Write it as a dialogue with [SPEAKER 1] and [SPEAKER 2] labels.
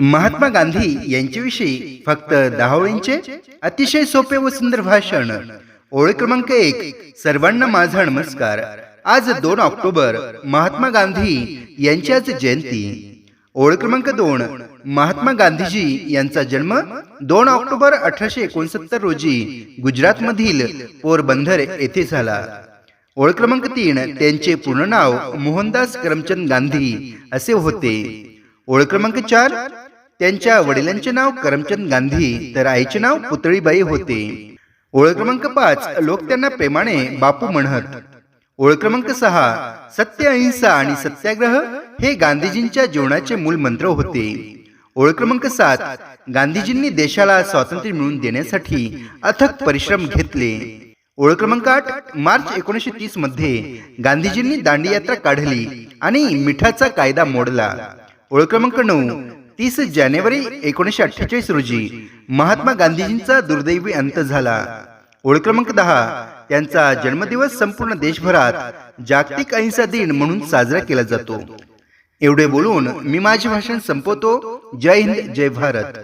[SPEAKER 1] महात्मा गांधी यांच्याविषयी फक्त दहावळींचे अतिशय सोपे व सुंदर भाषण. ओळ क्रमांक एक सर्वांना माझा नमस्कार. आज दोन ऑक्टोबर महात्मा गांधी यांच्याच आज जयंती. ओळ क्रमांक दोन महात्मा गांधीजी यांचा जन्म दोन ऑक्टोबर अठराशे एकोणसत्तर रोजी गुजरात मधील पोरबंदर येथे झाला. ओळ क्रमांक तीन त्यांचे पूर्ण नाव मोहनदास करमचंद गांधी असे होते. ओळ क्रमांक चार त्यांच्या वडिलांचे नाव करमचंद गांधी तर आईचे नाव पुतळीबाई होते. ओळख क्रमांक पाच लोक त्यांना प्रेमाने बापू म्हणत. ओळख क्रमांक सहा सत्य अहिंसा आणि सत्याग्रह हे गांधीजींच्या जीवनाचे मूल मंत्र होते. ओळख क्रमांक सात गांधीजींनी देशाला स्वातंत्र्य मिळवून देण्यासाठी अथक परिश्रम घेतले. ओळख क्रमांक आठ मार्च एकोणीसशे तीसमध्ये गांधीजींनी दांडी यात्रा काढली आणि मिठाचा कायदा मोडला. ओळख क्रमांक नऊ तीस जानेवारी एकोणीसशे अठ्ठेचाळीस रोजी महात्मा गांधीजींचा दुर्दैवी अंत झाला. ओळ क्रमांक दहा त्यांचा जन्मदिवस संपूर्ण देशभरात जागतिक अहिंसा दिन म्हणून साजरा केला जातो. एवढे बोलून मी माझे भाषण संपवतो. जय हिंद जय भारत.